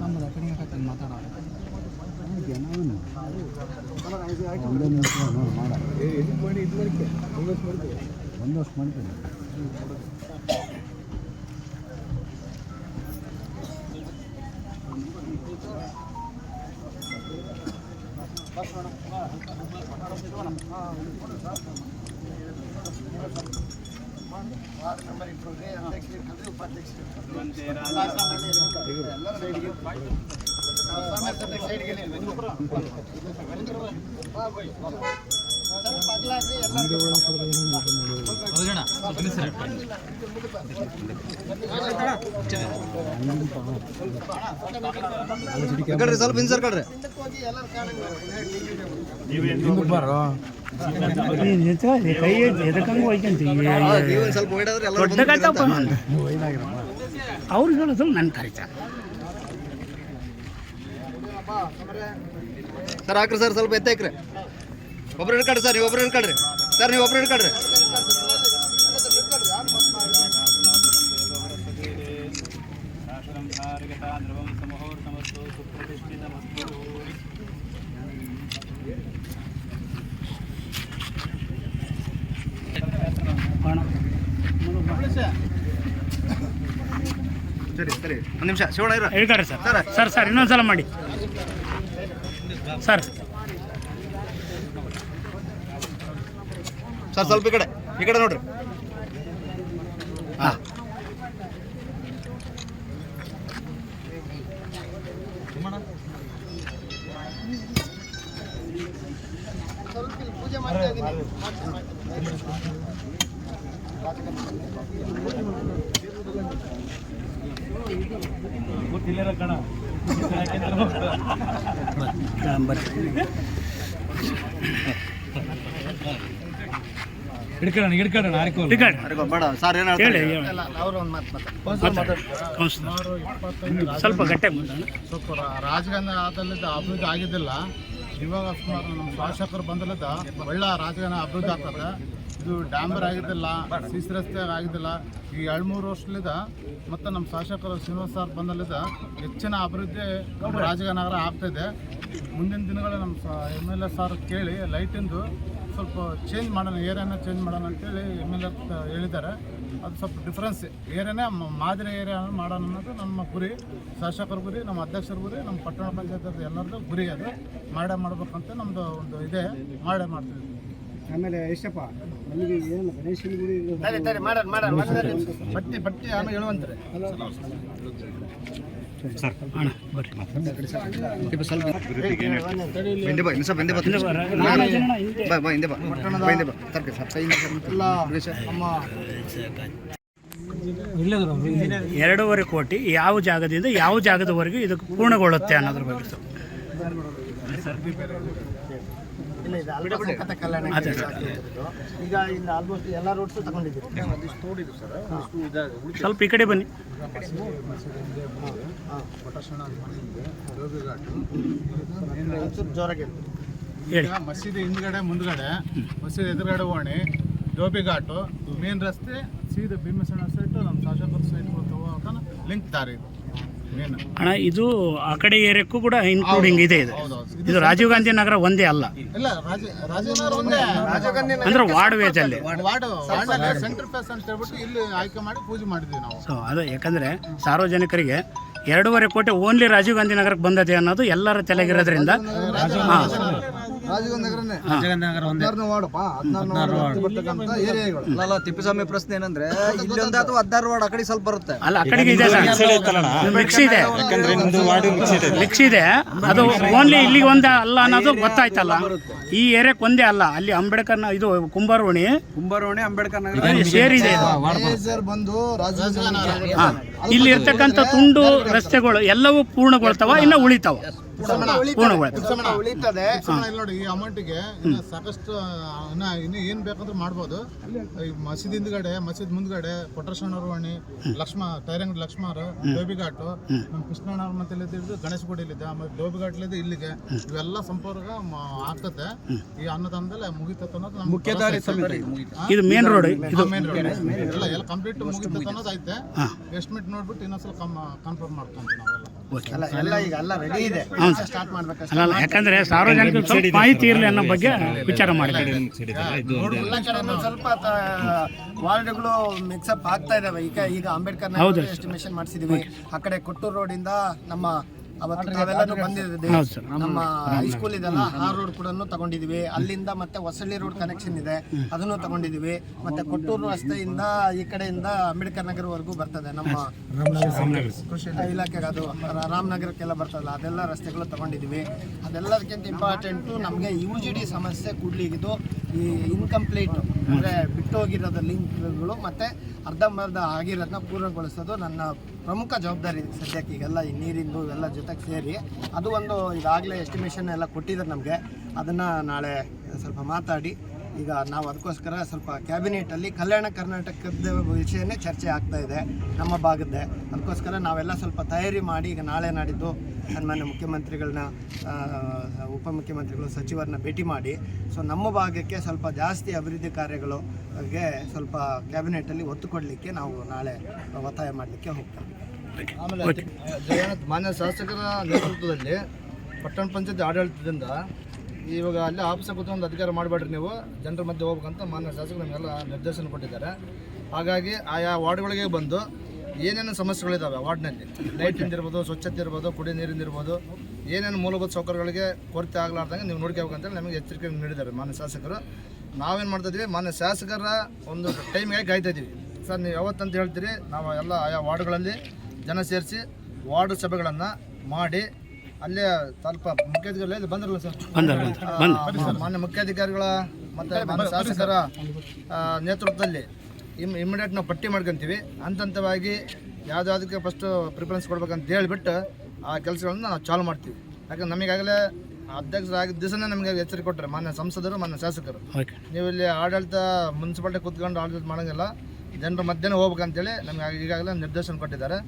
ನಮ್ಮದು ಅಕಡೆ ಹಾಕಿ ಮಾತಾಡೋದು ಒಂದಷ್ಟು ಮಾಡ್ತೀನಿ ಕಡ್ರಿ ಸ್ವಲ್ಪ ಇನ್ಸರ್ ಕಡ್ರಿ ಕೈ ಎದಕ್ಕಂಗೆ ಹೋಯ್ಕಂತ ನೀವು ಒಂದ್ ಸ್ವಲ್ಪ ಅವ್ರು ಹೇಳೋದು ನನ್ನ ಸರ್ ಹಾಕ್ರಿ ಸರ್ ಸ್ವಲ್ಪ ಎತ್ತಾಕ್ರಿ ಒಬ್ರು ಹಿಡ್ಕಡ್ರಿ ಸರ್ ನೀವು ಒಬ್ರು ಹಿಡ್ಕಡ್ರಿ. ಸರ್ ನೀವು ಒಬ್ರು ಹಿಡ್ಕಡ್ರಿ. ಸರಿ ಸರಿ. ಒಂದು ನಿಮಿಷ ಶಿವಣ್ಣ ಇರ. ಹೇಳ್ತಾರೆ ಸರ್. ಸರ್. ಸರ್ ಇನ್ನೊಂದ್ಸಲ ಮಾಡಿ. ಸರ್. ಸರ್ ಸ್ವಲ್ಪ ಈ ಕಡೆ ಈ ಕಡೆ ನೋಡ್ರಿ ಹಾಂ ಬರ್ರಿ ಹಿಡ್ಕೊಳ್ಳೋಣ ಹಿಡ್ಕೊಳ್ಳೋಣ ಆರ್ಕೋ ಟಿಕೆಟ್ ಬೇಡ ಸರ್ ಏನು ಹೇಳಿ ಹೇಳ್ತಾರೆ ಹೇಳಿ. ಅವರು ಒಂದು ಮಾತು ಮಾತಾಡ್ತಾರೆ ಕೌನ್ಸಿಲರ್. ಸ್ವಲ್ಪ ಗಟ್ಟೆ ಸ್ವಲ್ಪ ರಾಜಕಾರಣದಲ್ಲಿದ್ದ ಅಭಿವೃದ್ಧಿ ಆಗಿದ್ದಿಲ್ಲ. ಇವಾಗ ಸುಮಾರು ನಮ್ಮ ಶಾಸಕರು ಬಂದಲ್ಲದ ಒಳ್ಳೆ ರಾಜಕಾರಣ ಅಭಿವೃದ್ಧಿ ಆಗ್ತದೆ. ಇದು ಡ್ಯಾಂಬರ್ ಆಗಿದ್ದಿಲ್ಲ, ಸಿಸಿ ರಸ್ತೆ ಆಗಿದ್ದಿಲ್ಲ, ಈ ಎರಡು ಮೂರು ವರ್ಷಲಿದ್ದ ಮತ್ತು ನಮ್ಮ ಶಾಸಕರು ಶ್ರೀನಿವಾಸ್ ಸರ್ ಬಂದಲ್ಲಿದ್ದ ಹೆಚ್ಚಿನ ಅಭಿವೃದ್ಧಿ ರಾಜಗನಗರ ಆಗ್ತಾಯಿದೆ ಮುಂದಿನ ದಿನಗಳು ನಮ್ಮ ಎಂ ಎಲ್ ಎ ಸರ್ ಕೇಳಿ ಲೈಟಿಂದು ಸ್ವಲ್ಪ ಚೇಂಜ್ ಮಾಡೋಣ ಏರಿಯಾನ ಚೇಂಜ್ ಮಾಡೋಣ ಅಂತೇಳಿ ಎಂ ಎಲ್ ಎ ಹೇಳಿದ್ದಾರೆ. ಅದು ಸ್ವಲ್ಪ ಡಿಫ್ರೆನ್ಸ್ ಏರಿಯಾನೇ ಮಾದರಿ ಏರಿಯಾ ಮಾಡೋಣ ಅನ್ನೋದು ನಮ್ಮ ಗುರಿ. ಶಾಸಕರ ಗುರಿ, ನಮ್ಮ ಅಧ್ಯಕ್ಷರ ಗುರಿ, ನಮ್ಮ ಪಟ್ಟಣ ಪಂಚಾಯತ್ ಎಲ್ಲರದ್ದು ಗುರಿ ಅದು. ಮಾಡೇ ಮಾಡಬೇಕಂತ ನಮ್ಮದು ಒಂದು ಇದೆ. ಮಾಡೇ ಮಾಡ್ತೀವಿ ಆಮೇಲೆ ಎಷ್ಟಪ್ಪ ನಮಗೆ ಏನು ಗಣೇಶನ ಗುಡಿ ಮಾಡೋಣ ಮಾಡೋಣ. ಪಟ್ಟಿ ಪಟ್ಟಿ ಆಮೇಲೆ ಹೇಳುವಂತಾರೆ. ಅಣ್ಣ ಬರ್ರಿ. ಸ್ವಲ್ಪ ಹಿಂದೆ ಬಾ ಇನ್ನು ಸ್ವಲ್ಪ ಹಿಂದೆ ಬಾ ಬಾ ಬಾ. ಹಿಂದೆ ಬಾ. ಬಾ ಹಿಂದೆ ಬಾ. ತರ್ಕೆ ಸರ್ ಕೈ ಎಲ್ಲ ನಮ್ಮ ಎರಡೂವರೆ ಕೋಟಿ ಯಾವ ಜಾಗದಿಂದ ಯಾವ ಜಾಗದವರೆಗೂ ಇದು ಪೂರ್ಣಗೊಳ್ಳುತ್ತೆ ಅನ್ನೋದ್ರ ಬಗ್ಗೆ. ಇಲ್ಲ ಇದು. ಅಲ್ಪಸಂಖ್ಯಾತ ಕಲ್ಯಾಣ. ಈಗ ಇನ್ನು ಆಲ್ಮೋಸ್ಟ್ ಎಲ್ಲ ರೋಡ್ಸು ತಗೊಂಡಿದ್ದೀವಿ. ಸ್ವಲ್ಪ ಈ ಕಡೆ ಬನ್ನಿ. ಒಂಚೂರು ಜೋರಾಗಿ ಹೇಳಿ. ಹೇಳಿ. ಈಗ ಮಸೀದಿ ಹಿಂದ್ಗಡೆ ಮುಂದ್ಗಡೆ ಮಸೀದಿ ಎದುರುಗಡೆ ಓಣಿ ಡೋಬಿ ಘಾಟು ಮೇನ್ ರಸ್ತೆ ಸೀದಾ ಭೀಮಸೇನ ಸೈಟು ನಮ್ಮ ಶಾಸಕರ ಸೈಟ್ ಲಿಂಕ್ ದಾರಿ ಇದು. ಅಣ್ಣ ಇದು ಆ ಕಡೆ ಏರಿಯಾಕ್ಕೂ ಕೂಡ ಇನ್ಕ್ಲೂಡಿಂಗ್ ಇದೆ ಇದು. ಇದು ರಾಜೀವ್ ಗಾಂಧಿ ನಗರ ಒಂದೇ ಅಲ್ಲ. ಅಂದ್ರೆ ವಾರ್ಡ್ ವೇಜ್ ಅಲ್ಲಿ ವಾರ್ಡ್ ಸೆಂಟರ್ ಫೇಸ್ ಅಂತ ಹೇಳ್ಬಿಟ್ಟು ಇಲ್ಲಿ ಆಯ್ಕೆ ಮಾಡಿ ಪೂಜೆ ಮಾಡಿದ್ವಿ ನಾವು. ಸೊ ಅದು ಯಾಕಂದರೆ ಸಾರ್ವಜನಿಕರಿಗೆ ಎರಡೂವರೆ ಕೋಟಿ ಓನ್ಲಿ ರಾಜೀವ್ ಗಾಂಧಿ ನಗರಕ್ಕೆ ಬಂದದೆ ಅನ್ನೋದು ಎಲ್ಲರ ತಲೆಗಿರೋದ್ರಿಂದ ಹಾಂ. ಅಲ್ಲ ತಿಪ್ಪಸ್ವಾಮಿ ಪ್ರಶ್ನೆ ಏನಂದ್ರೆ ಇಲ್ಲೊಂದ ಅಥವಾ ಹದಿನಾರು ವಾರ್ಡ್ ಆ ಕಡೆ ಸ್ವಲ್ಪ ಬರುತ್ತೆ. ಅಲ್ಲ ಆ ಕಡೆಗೆ ಇದೆ ಮಿಕ್ಸ್ ಇದೆ. ಮಿಕ್ಸ್ ಇದೆ. ಅದು ಓನ್ಲಿ ಇಲ್ಲಿಗೆ ಒಂದೇ ಅಲ್ಲ ಅನ್ನೋದು ಗೊತ್ತಾಯ್ತಲ್ಲ. ಈ ಏರಿಯಾಕ್ ಒಂದೇ ಅಲ್ಲ. ಅಲ್ಲಿ ಅಂಬೇಡ್ಕರ್ ಇದು ಕುಂಬಾರೋಣಿ ಕುಂಬಾರೋಣಿ ಅಂಬೇಡ್ಕರ್ ನಗರ. ಸೇರಿದೆ. ಬಂದು ಇಲ್ಲಿ ಇರ್ತಕ್ಕಂಥ ತುಂಡು ರಸ್ತೆಗಳು ಎಲ್ಲವೂ ಪೂರ್ಣಗೊಳ್ತಾವ ಇನ್ನ ಉಳಿತಾವ. ಉಳಿತದೆ. ನೋಡಿ ಈ ಅಮೌಂಟಿಗೆ ಸಾಕಷ್ಟು ಇನ್ನ ಇನ್ನು ಏನ್ ಬೇಕಂದ್ರೆ ಮಾಡ್ಬೋದು. ಈ ಮಸೀದಿ ಹಿಂದ್ಗಡೆ ಮಸೀದ್ ಮುಂದ್ಗಡೆ ಕೊಟ್ರಶಣ್ಣವ್ರ ವಾಣಿ ಲಕ್ಷ್ಮ ಟೈರಂಗಡಿ ಲಕ್ಷ್ಮರು ಡೋಬಿಘಾಟು ನಮ್ಮ ಕೃಷ್ಣಣ್ಣವ್ರ ಮತ್ತೆ ಗಣೇಶ ಗುಡಿಲಿದೆ ಆಮೇಲೆ ಡೋಬಿಘಾಟ್ಲಿದೆ ಇಲ್ಲಿಗೆ. ಇವೆಲ್ಲ ಸಂಪರ್ಕ ಆಗ್ತದೆ. ಈ ಅನ್ನದಾನದಲ್ಲಿ ಮುಗಿತತೆ ಅನ್ನೋದು ಮುಖ್ಯ ಇದು. ಮೇನ್ ರೋಡ್ ಇದು ಮೇನ್ ರೋಡ್ ಎಲ್ಲ ಎಲ್ಲ ಕಂಪ್ಲೀಟ್ ಮುಗಿತತೆ ಅನ್ನೋದು ಐತೆ ಎಸ್ಟಿಮೇಟ್ ನೋಡ್ಬಿಟ್ಟು ಇನ್ನೊಂದ್ಸಲ ಕನ್ಫರ್ಮ್ ಮಾಡ್ಕೊಂತೀವಿ ನಾವೆಲ್ಲ. ಎಲ್ಲ ಈಗ ಎಲ್ಲ ರೆಡಿ ಇದೆ. ಹ್ಞೂ ಸ್ಟಾರ್ಟ್ ಮಾಡ್ಬೇಕಷ್ಟೇ ಅಲ್ಲ ಯಾಕಂದ್ರೆ ಸಾರ್ವಜನಿಕ ಸ್ವಲ್ಪ ಮಾಹಿತಿ ಇರಲಿ ಅನ್ನೋ ಬಗ್ಗೆ ವಿಚಾರ ಎಲ್ಲ ಕಡೆನೂ ಸ್ವಲ್ಪ ತ- ವಾರ್ಡ್ಗಳು ಮಿಕ್ಸಪ್ ಆಗ್ತಾ ಇದಾವೆ. ಈಗ ಈಗ ಅಂಬೇಡ್ಕರ್ ಹೌದು. ಎಸ್ಟಿಮೇಷನ್ ಮಾಡಿಸಿದೀವಿ. ಆ ಕಡೆ ಕೊಟ್ಟೂರು ರೋಡ್ ಇಂದ ನಮ್ಮ ಅವತ್ತು ಬಂದಿದ್ದೀವಿ ಸರ್. ನಮ್ಮ ಹೈಸ್ಕೂಲ್ ಇದೆಲ್ಲ ಆ ರೋಡ್ ಕೂಡ ತಗೊಂಡಿದೀವಿ. ಅಲ್ಲಿಂದ ಮತ್ತೆ ಹೊಸಳ್ಳಿ ರೋಡ್ ಕನೆಕ್ಷನ್ ಇದೆ. ಅದನ್ನು ತಗೊಂಡಿದೀವಿ. ಮತ್ತೆ ಕೊಟ್ಟೂರು ರಸ್ತೆಯಿಂದ ಈ ಕಡೆಯಿಂದ ಅಂಬೇಡ್ಕರ್ ನಗರವರೆಗೂ ಬರ್ತದೆ ನಮ್ಮ ಕೃಷಿ ಇಲಾಖೆಗೆ ಅದು ರಾಮನಗರಕ್ಕೆಲ್ಲ ಬರ್ತದಲ್ಲ ಅದೆಲ್ಲ ರಸ್ತೆಗಳು ತಗೊಂಡಿದೀವಿ. ಅದೆಲ್ಲದಕ್ಕಿಂತ ಇಂಪಾರ್ಟೆಂಟು ನಮಗೆ ಯು ಜಿ ಡಿ ಸಮಸ್ಯೆ ಕೂಡ್ಲಿಗಿದು ಈ ಇನ್ಕಂಪ್ಲೀಟ್ ಅಂದರೆ ಬಿಟ್ಟು ಹೋಗಿರೋದು ಲಿಂಕ್ಗಳು ಮತ್ತು ಅರ್ಧಂಬರ್ಧ ಆಗಿರೋದನ್ನ ಪೂರ್ಣಗೊಳಿಸೋದು ನನ್ನ ಪ್ರಮುಖ ಜವಾಬ್ದಾರಿ ಸದ್ಯಕ್ಕೆ ಈಗೆಲ್ಲ ಈ ನೀರಿಂದು ಎಲ್ಲ ಜೊತೆಗೆ ಸೇರಿ. ಅದು ಒಂದು ಈಗಾಗಲೇ ಎಸ್ಟಿಮೇಷನ್ ಎಲ್ಲ ಕೊಟ್ಟಿದ್ದಾರೆ ನಮಗೆ. ಅದನ್ನು ನಾಳೆ ಸ್ವಲ್ಪ ಮಾತಾಡಿ ಈಗ ನಾವು ಅದಕ್ಕೋಸ್ಕರ ಸ್ವಲ್ಪ ಕ್ಯಾಬಿನೆಟಲ್ಲಿ ಕಲ್ಯಾಣ ಕರ್ನಾಟಕದ ವಿಷಯನೇ ಚರ್ಚೆ ಆಗ್ತಾ ಇದೆ, ನಮ್ಮ ಭಾಗದ್ದೇ. ಅದಕ್ಕೋಸ್ಕರ ನಾವೆಲ್ಲ ಸ್ವಲ್ಪ ತಯಾರಿ ಮಾಡಿ ಈಗ ನಾಳೆ ನಾಡಿದ್ದು ಸನ್ಮಾನ್ಯ ಮುಖ್ಯಮಂತ್ರಿಗಳನ್ನ ಉಪಮುಖ್ಯಮಂತ್ರಿಗಳು, ಸಚಿವರನ್ನ ಭೇಟಿ ಮಾಡಿ. ಸೊ ನಮ್ಮ ಭಾಗಕ್ಕೆ ಸ್ವಲ್ಪ ಜಾಸ್ತಿ ಅಭಿವೃದ್ಧಿ ಕಾರ್ಯಗಳಿಗೆ ಸ್ವಲ್ಪ ಕ್ಯಾಬಿನೆಟಲ್ಲಿ ಒತ್ತು ಕೊಡಲಿಕ್ಕೆ ನಾವು ನಾಳೆ ಒತ್ತಾಯ ಮಾಡಲಿಕ್ಕೆ ಹೋಗ್ತೇವೆ. ಆಮೇಲೆ ಮಾನ್ಯ ಶಾಸಕರ ನೇತೃತ್ವದಲ್ಲಿ ಪಟ್ಟಣ ಪಂಚಾಯತ್ ಆಡಳಿತದಿಂದ ಇವಾಗ ಅಲ್ಲೇ ಆಫೀಸ್ ಕೂತ್ಕೊಂಡು ಅಧಿಕಾರ ಮಾಡಬೇಡ್ರಿ ನೀವು. ಜನರ ಮಧ್ಯೆ ಹೋಗ್ಬೇಕಂತ ಮಾನ್ಯ ಶಾಸಕರು ನಮಗೆಲ್ಲ ನಿರ್ದೇಶನ ಕೊಟ್ಟಿದ್ದಾರೆ. ಹಾಗಾಗಿ ಆಯಾ ವಾರ್ಡ್ಗಳಿಗೆ ಬಂದು ಏನೇನು ಸಮಸ್ಯೆಗಳಿದ್ದಾವೆ ವಾರ್ಡ್ನಲ್ಲಿ? ಲೈಟಿಂದ ಇರ್ಬೋದು ಸ್ವಚ್ಛತೆ ಇರ್ಬೋದು, ಕುಡಿ ನೀರಿಂದ ಇರ್ಬೋದು ಏನೇನು ಮೂಲಭೂತ ಸೌಕರ್ಯಗಳಿಗೆ ಕೊರತೆ ಆಗಲಾರ್ದಂಗೆ ನೀವು ನೋಡ್ಕೋಬೇಕಂತೇಳಿ ನಮಗೆ ಎಚ್ಚರಿಕೆ ನೀಡಿದ್ದಾರೆ ಮಾನ್ಯ ಶಾಸಕರು. ನಾವೇನು ಮಾಡ್ತಾಯಿದ್ವಿ ಮಾನ್ಯ ಶಾಸಕರ ಒಂದು ಟೈಮ್ಗೆ ಕಾಯ್ತಾ ಇದ್ದೀವಿ ಸರ್, ನೀವು ಯಾವತ್ತಂತ ಹೇಳ್ತೀರಿ? ನಾವು ಎಲ್ಲ ಆಯಾ ವಾರ್ಡ್ಗಳಲ್ಲಿ ಜನ ಸೇರಿಸಿ ವಾರ್ಡ್ ಸಭೆಗಳನ್ನು ಮಾಡಿ ಅಲ್ಲೇ ಸ್ವಲ್ಪ ಮುಖ್ಯಾಧಿಕಾರಿ ಬಂದ್ರಲ್ಲ ಸರ್? ಮಾನ್ಯ ಮುಖ್ಯಾಧಿಕಾರಿಗಳ ಮತ್ತು ಮಾನ್ಯ ಶಾಸಕರ ನೇತೃತ್ವದಲ್ಲಿ ಇಮ್ ಇಮಿಡಿಯೇಟ್ ನಾವು ಪಟ್ಟಿ ಮಾಡ್ಕೊಂತೀವಿ. ಹಂತ ಹಂತವಾಗಿ ಯಾವುದಾದಕ್ಕೆ ಫಸ್ಟು ಪ್ರಿಫರೆನ್ಸ್ ಕೊಡ್ಬೇಕಂತ ಹೇಳಿಬಿಟ್ಟು ಆ ಕೆಲಸಗಳನ್ನ ನಾವು ಚಾಲು ಮಾಡ್ತೀವಿ. ಯಾಕಂದ್ರೆ ನಮಗಾಗಲೇ ಅಧ್ಯಕ್ಷರಾಗಿದ್ದ ದಿವಸನೇ ನಮಗೆ ಎಚ್ಚರಿಕೆ ಕೊಟ್ಟರೆ ಮಾನ್ಯ ಸಂಸದರು ಮಾನ್ಯ ಶಾಸಕರು. ಓಕೆ ನೀವು ಇಲ್ಲಿ ಆಡಳಿತ ಮುನ್ಸಿಪಾಲ್ಟಿ ಕೂತ್ಕೊಂಡು ಆಡಳಿತ ಮಾಡೋಂಗಿಲ್ಲ ಜನರ ಮಧ್ಯಾಹ್ನ ಹೋಗ್ಬೇಕಂತೇಳಿ ನಮಗೆ ಈಗಾಗಲೇ ನಿರ್ದೇಶನ ಕೊಟ್ಟಿದ್ದಾರೆ.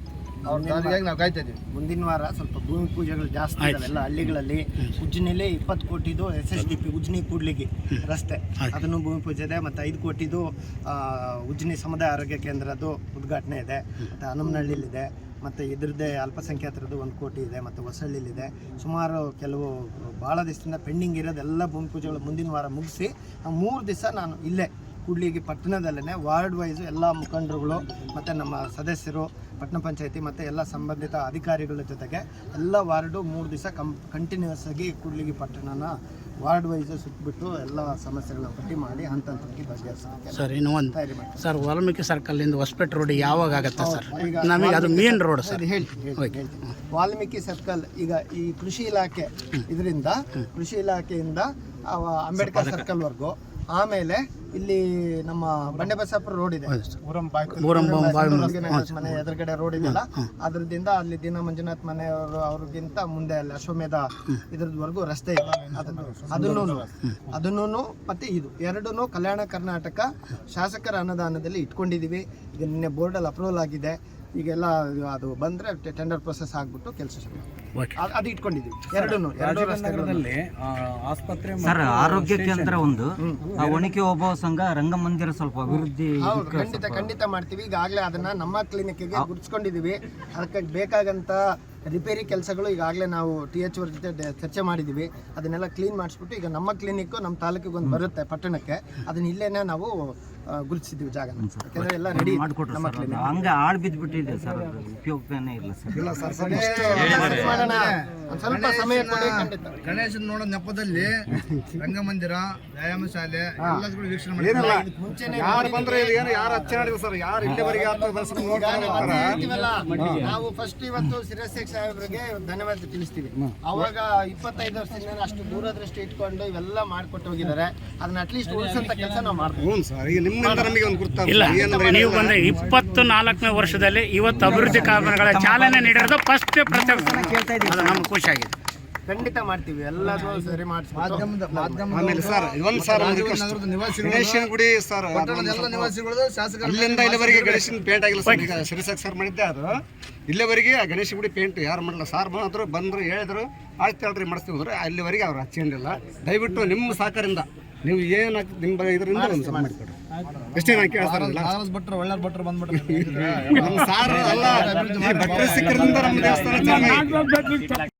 ಅವ್ರ ನಾವು ಕಾಯ್ತಾ ಇದ್ದೀವಿ ಮುಂದಿನ ವಾರ ಸ್ವಲ್ಪ ಭೂಮಿ ಪೂಜೆಗಳು ಜಾಸ್ತಿ ಇದಾವೆಲ್ಲ ಹಳ್ಳಿಗಳಲ್ಲಿ. ಉಜ್ಜಿನಲ್ಲಿ ಇಪ್ಪತ್ತು ಕೋಟಿದು S S D P Ujjini Kudligi ರಸ್ತೆ. ಅದನ್ನು ಭೂಮಿ ಪೂಜೆ ಇದೆ ಮತ್ತು ಐದು ಕೋಟಿದು ಉಜ್ಜಿನಿ ಉಜ್ನಿ ಸಮುದಾಯ ಆರೋಗ್ಯ ಕೇಂದ್ರದ್ದು ಉದ್ಘಾಟನೆ ಇದೆ. ಮತ್ತು ಹನುಮನಹಳ್ಳಿಲಿದೆ ಮತ್ತು ಇದರದ್ದೇ ಅಲ್ಪಸಂಖ್ಯಾತರದ್ದು ಒಂದು ಕೋಟಿ ಇದೆ. ಮತ್ತು ಹೊಸಳ್ಳಿಲಿದೆ ಸುಮಾರು ಕೆಲವು ಭಾಳ ದಿವಸದಿಂದ ಪೆಂಡಿಂಗ್ ಇರೋದೆಲ್ಲ ಭೂಮಿ ಪೂಜೆಗಳು ಮುಂದಿನ ವಾರ ಮುಗಿಸಿ ಮೂರು ದಿವಸ ನಾನು ಇಲ್ಲೇ ಕೂಡ್ಲಿಗಿ ಪಟ್ಟಣದಲ್ಲೇ ವಾರ್ಡ್ ವೈಸ್ ಎಲ್ಲ ಮುಖಂಡರುಗಳು ಮತ್ತು ನಮ್ಮ ಸದಸ್ಯರು ಪಟ್ಟಣ ಪಂಚಾಯತಿ ಮತ್ತು ಎಲ್ಲ ಸಂಬಂಧಿತ ಅಧಿಕಾರಿಗಳ ಜೊತೆಗೆ ಎಲ್ಲ ವಾರ್ಡು ಮೂರು ದಿವಸ ಕಂ ಕಂಟಿನ್ಯೂಸ್ ಆಗಿ ಕೂಡ್ಲಿಗಿ ಪಟ್ಟಣನ ವಾರ್ಡ್ ವೈಸ್ ಸುತ್ತಬಿಟ್ಟು ಎಲ್ಲ ಸಮಸ್ಯೆಗಳ ಪಟ್ಟಿ ಮಾಡಿ ಹಂತ ಹಂತಕ್ಕೆ ಬಗೆಹರಿಸೋಕ್ಕೆ ಸರ್ ಇನ್ನು ಒಂದು ಸರ್ ವಾಲ್ಮೀಕಿ ಸರ್ಕಲ್ಲಿಂದ ಹೊಸಪೇಟೆ ರೋಡ್ ಯಾವಾಗ ಆಗುತ್ತೆ ಸರ್? ಈಗ ನಮಗೆ ಅದು ಮೇನ್ ರೋಡ್ ಸರ್ ಸರಿ. ಹೇಳ್ತೀನಿ. ವಾಲ್ಮೀಕಿ ಸರ್ಕಲ್ ಈಗ ಈ ಕೃಷಿ ಇಲಾಖೆ ಇದರಿಂದ ಕೃಷಿ ಇಲಾಖೆಯಿಂದ ಅಂಬೇಡ್ಕರ್ ಸರ್ಕಲ್ವರೆಗೂ ಆಮೇಲೆ ಇಲ್ಲಿ ನಮ್ಮ ಬಂಡೆಬಸಾಪುರ ರೋಡ್ ಇದೆ. ಮನೆ ಎದುರುಗಡೆ ರೋಡ್ ಇದೆಯಲ್ಲ ಅದ್ರದಿಂದ ಅಲ್ಲಿ ದಿನ ಮಂಜುನಾಥ್ ಮನೆಯವರು ಅವ್ರಿಗಿಂತ ಮುಂದೆ ಅಲ್ಲಿ ಅಶ್ವಮೇಧ ಇದ್ರದ್ವರೆಗೂ ರಸ್ತೆ ಇದೆ. ಅದನ್ನು ಅದನ್ನು ಅದನ್ನು ಮತ್ತೆ ಇದು ಎರಡೂ ಕಲ್ಯಾಣ ಕರ್ನಾಟಕ ಶಾಸಕರ ಅನುದಾನದಲ್ಲಿ ಇಟ್ಕೊಂಡಿದೀವಿ. ಇದು ನಿನ್ನೆ ಬೋರ್ಡಲ್ಲಿ ಅಪ್ರೂವಲ್ ಆಗಿದೆ. ಈಗೆಲ್ಲ ಅದು ಬಂದ್ರೆ ಟೆಂಡರ್ ಪ್ರೊಸೆಸ್ ಆಗ್ಬಿಟ್ಟು ಕೆಲಸ ಶುರು ಓಕೆ ಅದು- ಅದು ಇಟ್ಕೊಂಡಿದೀವಿ ಎರಡೂ ಎರಡು ರಸ್ತೆಗಳಲ್ಲಿ ಆಸ್ಪತ್ರೆ ಸರ್ ಆರೋಗ್ಯ ಕೇಂದ್ರ ಒಂದು. ಆ ಒಣಕೆ ಒಬ್ಬ ಸಂಘ ರಂಗಮಂದಿರ ಸ್ವಲ್ಪ ಅಭಿವೃದ್ಧಿ ಹೌದು ಖಂಡಿತ ಖಂಡಿತ ಮಾಡ್ತೀವಿ. ಈಗಾಗಲೇ ಅದನ್ನ ನಮ್ಮ ಕ್ಲಿನಿಕ್ಗೆ ಗುರ್ಸ್ಕೊಂಡಿದೀವಿ ಅದಕ್ಕೆ ಬೇಕಾಗಂತ ರಿಪೇರಿ ಕೆಲಸಗಳು ಈಗಾಗಲೇ ನಾವು ಟಿ ಎಚ್ ಅವ್ರ ಜೊತೆ ಚರ್ಚೆ ಮಾಡಿದ್ದೀವಿ ಅದನ್ನೆಲ್ಲ ಕ್ಲೀನ್ ಮಾಡಿಸ್ಬಿಟ್ಟು ಈಗ ನಮ್ಮ ಕ್ಲಿನಿಕ್ ನಮ್ಮ ತಾಲೂಕಿಗೆ ಒಂದು ಬರುತ್ತೆ ಪಟ್ಟಣಕ್ಕೆ. ಅದನ್ನ ಇಲ್ಲೇನೆ ನಾವು ಗುರುತಿಸಿದ್ದೀವಿ ಜಾಗ ಯಾಕಂದರೆ ಎಲ್ಲ ರೆಡಿ ನಮ್ಮ ಸರ್. ಕ್ಲಿನಿಕ್ ಹಂಗೆ ಆಳ್ ಬಿದ್ದುಬಿಟ್ಟಿದೆ ಸರ್ ಉಪಯೋಗನೇ ಇಲ್ಲ ಸರ್. ಮಾಡೋಣ ಒಂದು ಸ್ವಲ್ಪ ಸಮಯ ಕೊಡಿ ಖಂಡಿತ. ಗಣೇಶನ್ ನೋಡೋ ನೆಪದಲ್ಲಿ ರಂಗಮಂದಿರ ವ್ಯಾಯಾಮ ಶಾಲೆ ಎಲ್ಲದಕ್ಕೂ ವೀಕ್ಷಣೆ ಮಾಡಿ ಮುಂಚೆನೆ ಯಾರು ಬಂದ್ರೆ ಏನು ಯಾರು ಹಚ್ಚಾಡಿದ್ರು ಸರ್? ಯಾರು ಇಲ್ಲಿವರೆಗೆ ನಾವು ಫಸ್ಟ್ ಇವತ್ತು ಸಿರಸೇಖ್ ಸಾಹೇಬ್ರಿಗೆ ಧನ್ಯವಾದ ತಿಳಿಸ್ತೀವಿ. ಅವಾಗ ಇಪ್ಪತ್ತೈದು ವರ್ಷದಿಂದ ಅಷ್ಟು ದೂರದೃಷ್ಟಿ ಇಟ್ಕೊಂಡು ಇವೆಲ್ಲ ಮಾಡ್ಕೊಟ್ಟು ಹೋಗಿದ್ದಾರೆ. ಅದನ್ನ ಅಟ್ಲೀಸ್ಟ್ ಉಳಿಸಂತ ಕೆಲಸ ನಾವು ಮಾಡ್ತೀವಿ. ಹ್ಞೂ ಸರ್ ಈಗ ನಿಮ್ಮಿಂದ ನಮಗೆ ಒಂದು ಗುರ್ತ ಇಲ್ಲ ನೀವು ಬಂದ್ರೆ ಇಪ್ಪತ್ತು ನಾಲ್ಕನೇ ವರ್ಷದಲ್ಲಿ ಇವತ್ತು ಅಭಿವೃದ್ಧಿ ಕಾರ್ಯಗಳ ಚಾಲನೆ ನೀಡಿರೋದು ಫಸ್ಟ್ ಪ್ರತ್ಯೇಕ ಖುಷಿ ಖುಷಿಯಾಗಿದೆ ಖಂಡಿತ ಮಾಡ್ತೀವಿ ಎಲ್ಲದೂ ಸರಿ ಮಾಡಿಸ್ಬಿಟ್ಟು. ಆಮೇಲೆ ಸರ್ ಇದೊಂದು ಸರ್ ಗಣೇಶನ ಗುಡಿ ಸರ್ ಎಲ್ಲ ನಿವಾಸಿಗಳು ಶಾಸಕರ ಇಲ್ಲಿಂದ ಇಲ್ಲಿವರೆಗೆ ಗಣೇಶನ ಪೇಂಟ್ ಆಗಿಲ್ಲ ಸರ್ ಈಗ ಶಿರಸಾಕ್ ಸರ್ ಮಾಡಿದ್ದೆ ಅದು. ಇಲ್ಲಿವರೆಗೆ ಆ ಗಣೇಶ ಗುಡಿ ಪೇಂಟ್ ಯಾರು ಮಾಡಲ್ಲ. ಸಾರ್ ಬಂದ್ರು ಬಂದ್ರು ಹೇಳಿದ್ರು ಆಯ್ತು ಹೇಳ್ರಿ ಮಾಡಿಸ್ತೀವಿ ಹೋದ್ರೆ ಅಲ್ಲಿವರೆಗೆ ಅವ್ರು ಹಚ್ಕೊಂಡಿಲ್ಲ ದಯವಿಟ್ಟು ನಿಮ್ಮ ಸಹಕಾರದಿಂದ ನೀವು ಏನು ನಿಮ್ಮ ಇದರಿಂದ ಒಂದು ಮಾಡಿಕೊಡ್ರಿ ಎಷ್ಟೇ ನಾನು ಕೇಳ್ತಾರಲ್ಲ ಭಟ್ರು ಒಳ್ಳೆ ಭಟ್ರು ಬಂದ್ಬಿಟ್ರೆ. [LAUGHS] ನಮ್ಮ ಸಾರ್ ಅಲ್ಲ. ಭಟ್ರು ಸಿಕ್ಕರಿಂದ ನಮ್ಮ ದೇವಸ್ಥಾನ